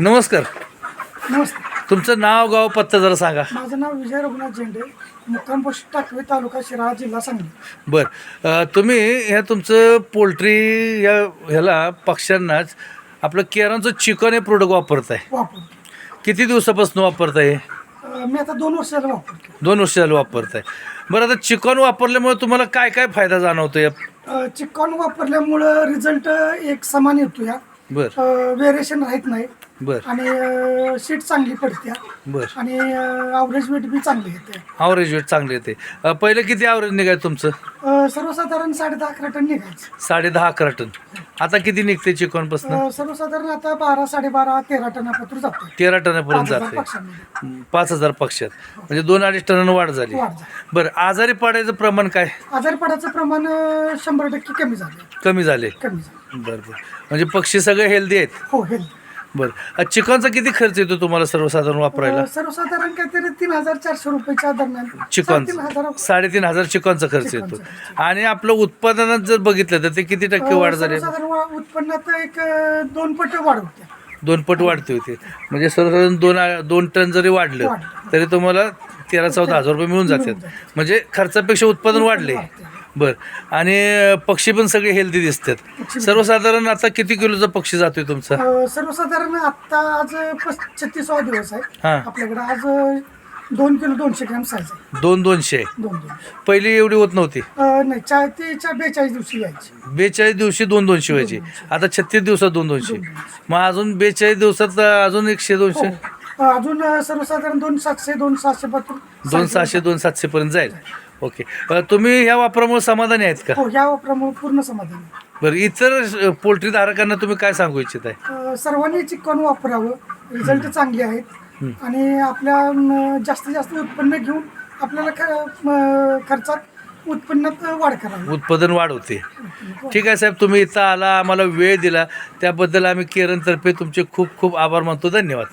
नमस्कार. नमस्ते तुमचं नाव गाव पत्ता जरा सांगा. माझं नाव विजय रघुनाथ झेंडे मुक्काम पोस्ट टाकवे तालुका शिराळा जिल्हा सांगली. बर. अ, तुम्ही ह्या तुमचं पोल्ट्री या ह्याला पक्ष्यांनाच आपलं केरांचं चिकन हे प्रोडक्ट वापरताय. वापरतो. किती दिवसापासून वापरताय हे? अं, मी आता दोन वर्ष झालं वापरतो दोन वर्ष झालं वापरताय. बरं आता चिकन वापरल्यामुळे तुम्हाला काय काय फायदा जाणवतो या अं, चिकन वापरल्यामुळं रिझल्ट एक समान येतो या बर व्हेरिएशन राहत नाही. बर. आणि शीट चांगली पडते बर. आणि ॲव्हरेज वेट बी चांगली येते. ॲव्हरेज वेट चांगले येते. अ, पहिलं किती ॲव्हरेज निघाय तुमचं? अं, सर्वसाधारण साडे दहा अकरा टन निघायचं. साडे दहा अकरा टन. आता किती निघते चिकनपासून? अं, सर्वसाधारण आता बारा साडेबारा तेरा टनापत्र जातं तेरा टनापर्यंत जाते पक्षांमध्ये पाच हजार पक्षात म्हणजे दोन अडीच टनानं वाढ झाली. वाढ झाली. बरं आजारी पडायचं प्रमाण काय? आजारपणाचं प्रमाण अं, शंभर टक्के कमी झालं कमी झाले कमी झालं बरं बरं. म्हणजे पक्षी सगळे हेल्दी आहेत? हो हेल्थ बरं. चिकनचा किती खर्च येतो तुम्हाला सर्वसाधारण वापरायला? अ, सर्वसाधारण काहीतरी तीन हजार चारशे रुपयाच्या दरम्यान. चिकन. साडेतीन हजार चिकनचा खर्च येतो. आणि आपलं उत्पादनात जर बघितलं तर ते किती टक्के वाढ झाली? उत्पन्नात एक दोन पट वाढ होते. दोन पट वाढते होते. म्हणजे सर्वसाधारण दोन दोन टन जरी वाढलं. तरी तुम्हाला तेरा चौदा हजार रुपये मिळून जातात. म्हणजे खर्चापेक्षा उत्पादन वाढले. बर. आणि पक्षी पण सगळे हेल्दी दिसतात. सर्वसाधारण आता किती किलोचा पक्षी जातोय तुमचा? अ, सर्वसाधारण आता आज छत्तीसावा दिवस आहे. हा. आपल्याकडे आज दोन किलो दोनशे ग्रॅम साईज आहे. दोन दोनशे. दोन दोनशे. पहिली एवढी होत नव्हती? अ, नाही ते बेचाळीस दिवशी यायची. बेचाळीस दिवशी दोन दोनशे व्हायची. आता छत्तीस दिवसात दोन दोनशे. मग अजून बेचाळीस दिवसात अजून एकशे दोनशे? अ, अजून अ, सर्वसाधारण दोन सातशे दोन सातशे बहात्तर दोन सहाशे दोन सातशे पर्यंत जाईल. ओके. अ, तुम्ही ह्या वापरामुळे समाधानी आहेत का? हो या वापरामुळे पूर्ण समाधान आहे. बरं इतर पोल्ट्री धारकांना तुम्ही काय सांगू इच्छित आहे? अ, सर्वांनी चिकन वापरावं. रिझल्ट चांगले आहेत. आणि आपल्या जास्तीत जास्त उत्पन्न घेऊन आपल्याला ख- म, खर्चात उत्पन्नात वाढ करावी. उत्पादन वाढ होते ठीक आहे साहेब तुम्ही इथं आला आम्हाला वेळ दिला. त्याबद्दल आम्ही केरनतर्फे तुमचे खूप खूप आभार मानतो. धन्यवाद.